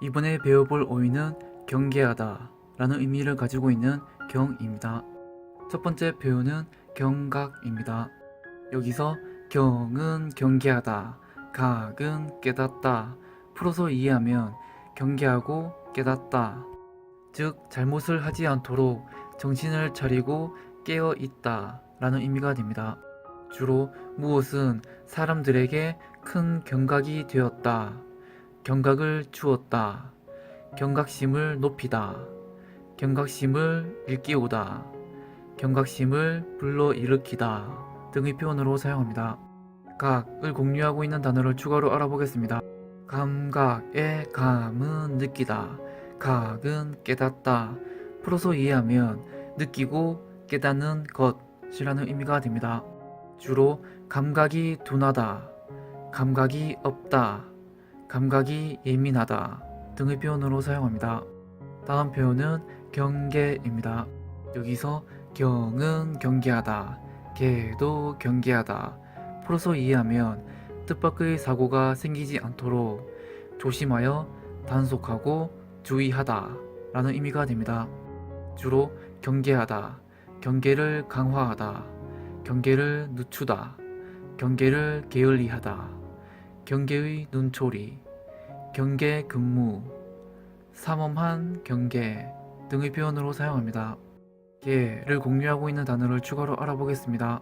이번에 배워볼 어휘는 경계하다 라는 의미를 가지고 있는 경입니다. 첫 번째 표현은 경각입니다. 여기서 경은 경계하다, 각은 깨닫다. 풀어서 이해하면 경계하고 깨닫다. 즉, 잘못을 하지 않도록 정신을 차리고 깨어 있다 라는 의미가 됩니다. 주로 무엇은 사람들에게 큰 경각이 되었다. 경각을 주었다. 경각심을 높이다. 경각심을 일깨우다. 경각심을 불러일으키다 등의 표현으로 사용합니다. 각을 공유하고 있는 단어를 추가로 알아보겠습니다. 감각의 감은 느끼다. 각은 깨닫다. 풀어서 이해하면 느끼고 깨닫는 것이라는 의미가 됩니다. 주로 감각이 둔하다. 감각이 없다. 감각이 예민하다 등의 표현으로 사용합니다. 다음 표현은 경계입니다. 여기서 경은 경계하다, 계도 경계하다. 풀어서 이해하면 뜻밖의 사고가 생기지 않도록 조심하여 단속하고 주의하다 라는 의미가 됩니다. 주로 경계하다, 경계를 강화하다, 경계를 늦추다, 경계를 게을리하다, 경계의 눈초리, 경계 근무, 삼엄한 경계 등의 표현으로 사용합니다. 계를 공유하고 있는 단어를 추가로 알아보겠습니다.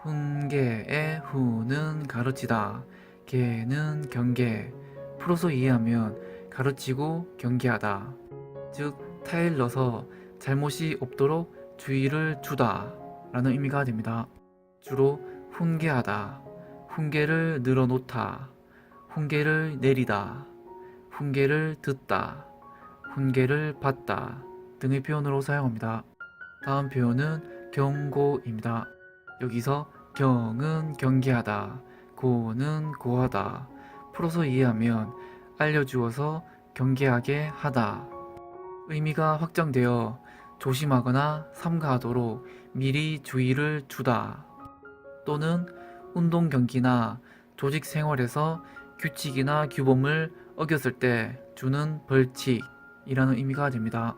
훈계의 후는 가르치다, 계는 경계. 풀어서 이해하면 가르치고 경계하다. 즉 타일러서 잘못이 없도록 주의를 주다 라는 의미가 됩니다. 주로 훈계하다, 훈계를 늘어놓다, 훈계를 내리다, 훈계를 듣다, 훈계를 받다 등의 표현으로 사용합니다. 다음 표현은 경고입니다. 여기서 경은 경계하다, 고는 고하다. 풀어서 이해하면 알려주어서 경계하게 하다. 의미가 확장되어 조심하거나 삼가하도록 미리 주의를 주다. 또는 운동 경기나 조직 생활에서 규칙이나 규범을 어겼을 때 주는 벌칙이라는 의미가 됩니다.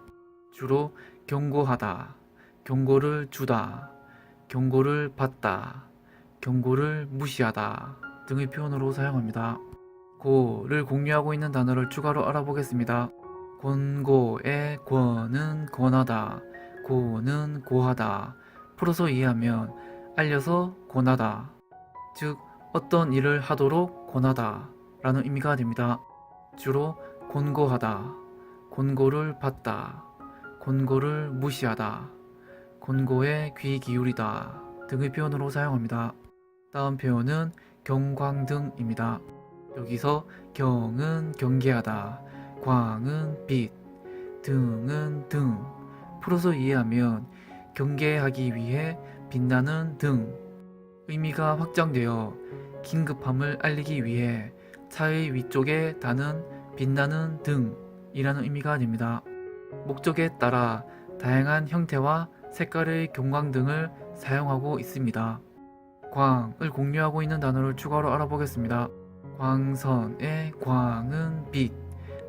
주로 경고하다, 경고를 주다, 경고를 받다, 경고를 무시하다 등의 표현으로 사용합니다. 고를 공유하고 있는 단어를 추가로 알아보겠습니다. 권고의 권은 권하다, 고는 고하다. 풀어서 이해하면 알려서 권하다. 즉 어떤 일을 하도록 권하다 라는 의미가 됩니다. 주로 권고하다, 권고를 받다, 권고를 무시하다, 권고에 귀 기울이다 등의 표현으로 사용합니다. 다음 표현은 경광등입니다. 여기서 경은 경계하다, 광은 빛, 등은 등. 풀어서 이해하면 경계하기 위해 빛나는 등. 의미가 확장되어 긴급함을 알리기 위해 차의 위쪽에 다는 빛나는 등이라는 의미가 됩니다. 목적에 따라 다양한 형태와 색깔의 경광 등을 사용하고 있습니다. 광을 공유하고 있는 단어를 추가로 알아보겠습니다. 광선의 광은 빛,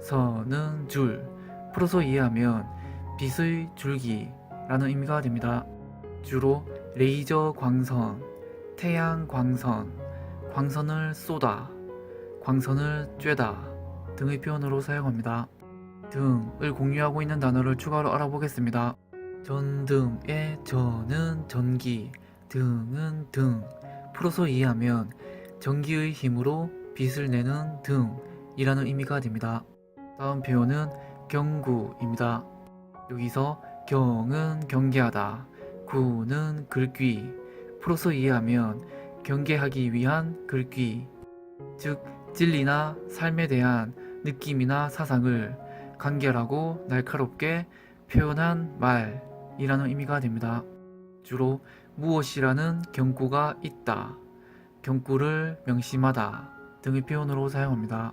선은 줄. 풀어서 이해하면 빛의 줄기라는 의미가 됩니다. 주로 레이저 광선, 태양 광선, 광선을 쏘다, 광선을 쬐다 등의 표현으로 사용합니다. 등을 공유하고 있는 단어를 추가로 알아보겠습니다. 전등의 전은 전기, 등은 등. 풀어서 이해하면 전기의 힘으로 빛을 내는 등이라는 의미가 됩니다. 다음 표현은 경구입니다. 여기서 경은 경계하다, 구는 글귀. 풀어서 이해하면 경계하기 위한 글귀. 즉, 진리나 삶에 대한 느낌이나 사상을 간결하고 날카롭게 표현한 말이라는 의미가 됩니다. 주로 무엇이라는 경구가 있다, 경구를 명심하다 등의 표현으로 사용합니다.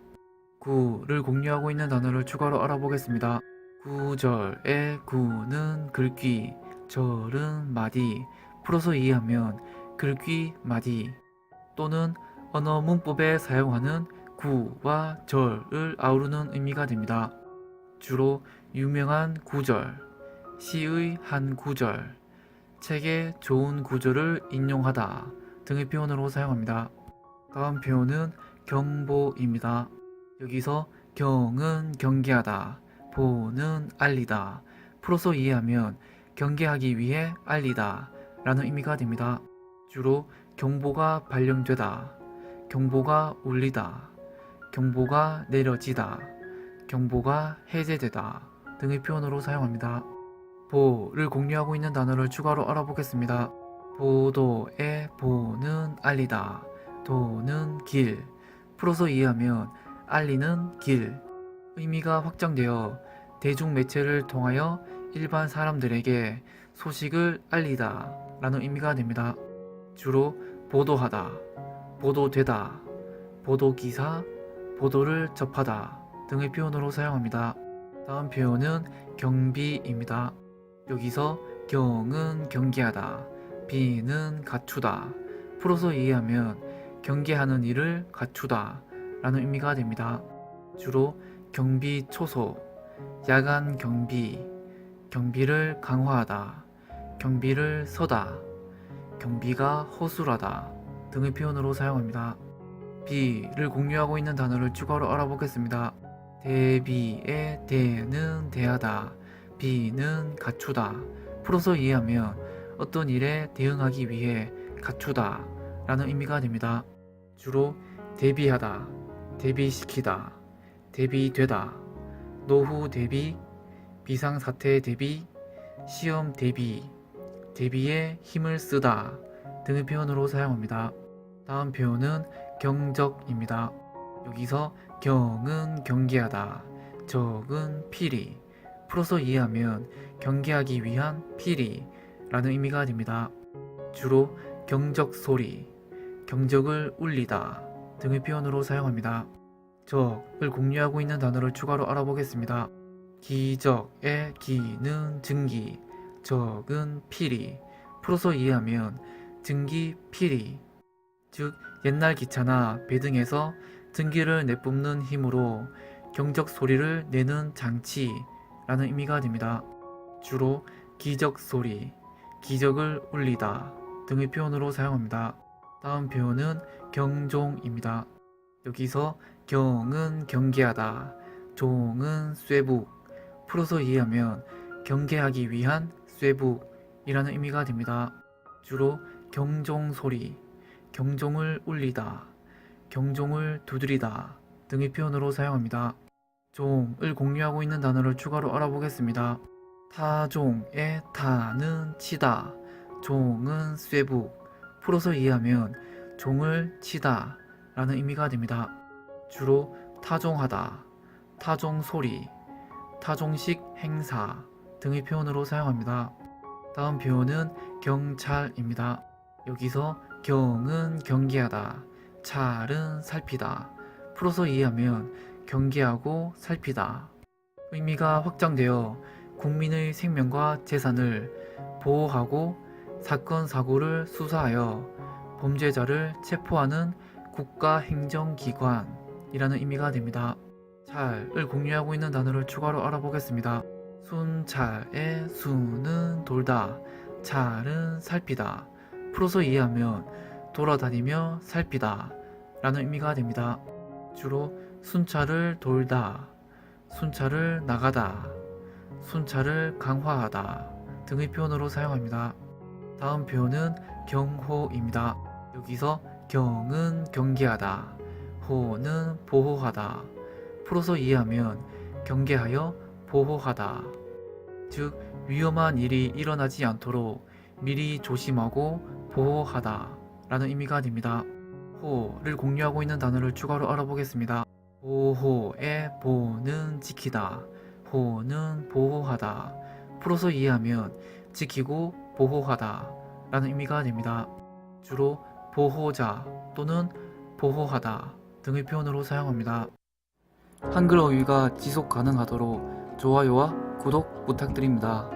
구를 공유하고 있는 단어를 추가로 알아보겠습니다. 구절의 구는 글귀, 절은 마디. 풀어서 이해하면 글귀 마디 또는 언어 문법에 사용하는 구와 절을 아우르는 의미가 됩니다. 주로 유명한 구절, 시의 한 구절, 책의 좋은 구절을 인용하다 등의 표현으로 사용합니다. 다음 표현은 경보입니다. 여기서 경은 경계하다, 보는 알리다. 풀어서 이해하면 경계하기 위해 알리다 라는 의미가 됩니다. 주로 경보가 발령되다, 경보가 울리다, 경보가 내려지다, 경보가 해제되다 등의 표현으로 사용합니다. 보를 공유하고 있는 단어를 추가로 알아보겠습니다. 보도의 보는 알리다, 도는 길. 풀어서 이해하면 알리는 길. 의미가 확장되어 대중 매체를 통하여 일반 사람들에게 소식을 알리다 라는 의미가 됩니다. 주로 보도하다, 보도되다, 보도기사, 보도를 접하다 등의 표현으로 사용합니다. 다음 표현은 경비입니다. 여기서 경은 경계하다, 비는 갖추다. 풀어서 이해하면 경계하는 일을 갖추다 라는 의미가 됩니다. 주로 경비 초소, 야간 경비, 경비를 강화하다, 경비를 서다, 경비가 허술하다 등의 표현으로 사용합니다. 비를 공유하고 있는 단어를 추가로 알아보겠습니다. 대비의 대는 대하다, 비는 갖추다. 풀어서 이해하면 어떤 일에 대응하기 위해 갖추다 라는 의미가 됩니다. 주로 대비하다, 대비시키다, 대비되다, 노후 대비, 비상사태 대비, 시험 대비, 대비에 힘을 쓰다 등의 표현으로 사용합니다. 다음 표현은 경적입니다. 여기서 경은 경계하다, 적은 피리. 풀어서 이해하면 경계하기 위한 피리 라는 의미가 됩니다. 주로 경적 소리, 경적을 울리다 등의 표현으로 사용합니다. 적을 공유하고 있는 단어를 추가로 알아보겠습니다. 기적의 기는 증기, 적은 피리. 풀어서 이해하면 증기 피리. 즉 옛날 기차나 배 등에서 증기를 내뿜는 힘으로 경적 소리를 내는 장치라는 의미가 됩니다. 주로 기적 소리, 기적을 울리다 등의 표현으로 사용합니다. 다음 표현은 경종입니다. 여기서 경은 경계하다, 종은 쇠북. 풀어서 이해하면 경계하기 위한 쇠북이라는 의미가 됩니다. 주로 경종 소리, 경종을 울리다, 경종을 두드리다 등의 표현으로 사용합니다. 종을 공유하고 있는 단어를 추가로 알아보겠습니다. 타종의 타는 치다, 종은 쇠북. 풀어서 이해하면 종을 치다 라는 의미가 됩니다. 주로 타종하다, 타종 소리, 타종식 행사 등의 표현으로 사용합니다. 다음 표현은 경찰입니다. 여기서 경은 경계하다, 찰은 살피다. 풀어서 이해하면 경계하고 살피다. 의미가 확장되어 국민의 생명과 재산을 보호하고 사건 사고를 수사하여 범죄자를 체포하는 국가행정기관이라는 의미가 됩니다. 찰을 공유하고 있는 단어를 추가로 알아보겠습니다. 순찰의 순은 돌다, 찰은 살피다. 풀어서 이해하면 돌아다니며 살피다 라는 의미가 됩니다. 주로 순찰을 돌다, 순찰을 나가다, 순찰을 강화하다 등의 표현으로 사용합니다. 다음 표현은 경호입니다. 여기서 경은 경계하다, 호는 보호하다. 풀어서 이해하면 경계하여 보호하다. 즉 위험한 일이 일어나지 않도록 미리 조심하고 보호하다 라는 의미가 됩니다. 호를 공유하고 있는 단어를 추가로 알아보겠습니다. 보호의 보는 지키다, 호는 보호하다. 풀어서 이해하면 지키고 보호하다 라는 의미가 됩니다. 주로 보호자 또는 보호하다 등의 표현으로 사용합니다. 한글 어휘가 지속 가능하도록 좋아요와 구독 부탁드립니다.